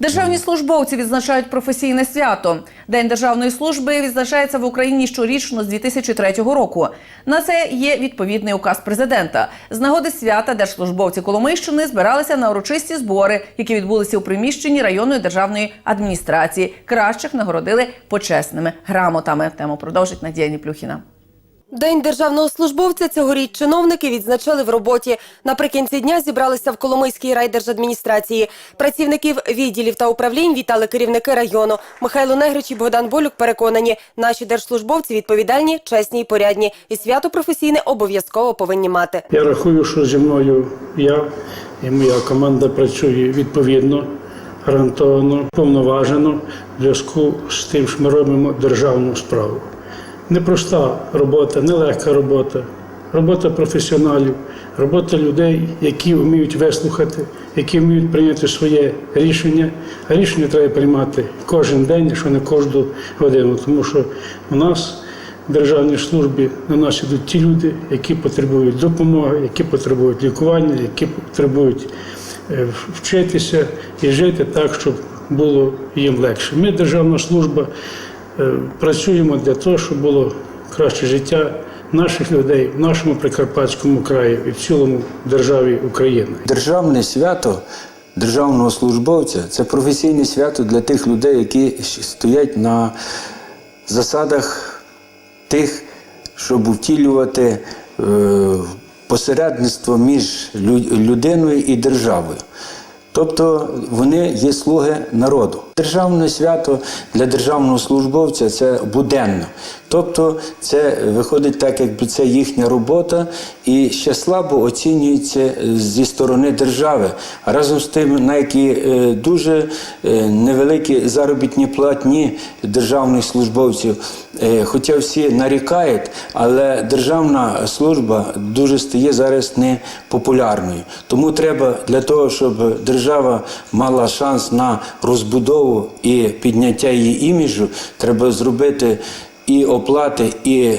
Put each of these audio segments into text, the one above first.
Державні службовці відзначають професійне свято. День державної служби відзначається в Україні щорічно з 2003 року. На це є відповідний указ президента. З нагоди свята держслужбовці Коломийщини збиралися на урочисті збори, які відбулися у приміщенні районної державної адміністрації. Кращих нагородили почесними грамотами. Тему продовжить Надія Ніплюхіна. День державного службовця цьогоріч чиновники відзначали в роботі. Наприкінці дня зібралися в Коломийській райдержадміністрації. Працівників відділів та управлінь вітали керівники району. Михайло Негрич і Богдан Болюк переконані, наші держслужбовці відповідальні, чесні і порядні. І свято професійне обов'язково повинні мати. Я рахую, що зі мною я і моя команда працює відповідно, гарантовано, повноважено в зв'язку з тим, що ми робимо державну справу. Непроста робота, нелегка робота, робота професіоналів, робота людей, які вміють вислухати, які вміють прийняти своє рішення. А рішення треба приймати кожен день, якщо не кожну годину, тому що у нас в державній службі на нас ідуть ті люди, які потребують допомоги, які потребують лікування, які потребують е, вчитися і жити так, щоб було їм легше. Ми, державна служба, працюємо для того, щоб було краще життя наших людей в нашому Прикарпатському краї і в цілому державі Україна. Державне свято державного службовця це професійне свято для тих людей, які стоять на засадах тих, щоб втілювати е, посередництво між людиною і державою. Тобто вони є слуги народу. Державне свято для державного службовця це буденно. Тобто це виходить так, якби це їхня робота, і ще слабо оцінюється зі сторони держави. А разом з тим, на які е, дуже е, невеликі заробітні платні державних службовців, е, хоча всі нарікають, але державна служба дуже стає зараз непопулярною. Тому треба для того, щоб держава мала шанс на розбудову і підняття її іміджу, треба зробити і оплати, і е,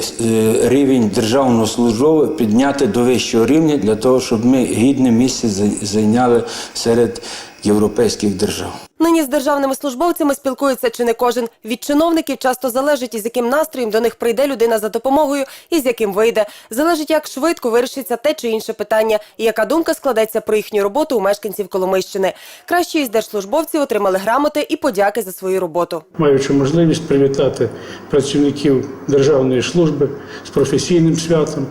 рівень державного служби підняти до вищого рівня для того, щоб ми гідне місце зайняли серед європейських держав. Нині з державними службовцями спілкується чи не кожен. Від чиновників часто залежить, із яким настроєм до них прийде людина за допомогою і з яким вийде. Залежить, як швидко вирішиться те чи інше питання, і яка думка складеться про їхню роботу у мешканців Коломийщини. Кращі із держслужбовців отримали грамоти і подяки за свою роботу. маючи можливість привітати працівників державної служби з професійним святом,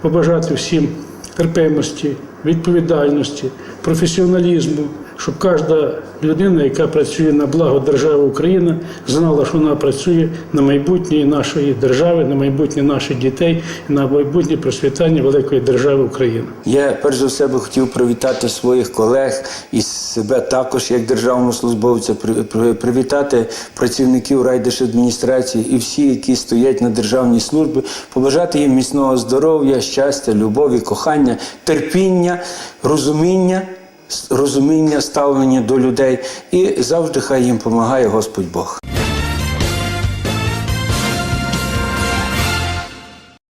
побажати всім терпимості, відповідальності, професіоналізму, щоб кожна людина, яка працює на благо держави Україна, знала, що вона працює на майбутнє нашої держави, на майбутнє наших дітей, на майбутнє процвітання великої держави України. Я перш за все би хотів привітати своїх колег і себе також як державного службовця, при- при- привітати працівників райдержадміністрації і всі, які стоять на державній службі, побажати їм міцного здоров'я, щастя, любові, кохання, терпіння, розуміння, розуміння ставлення до людей і завжди хай їм допомагає Господь Бог.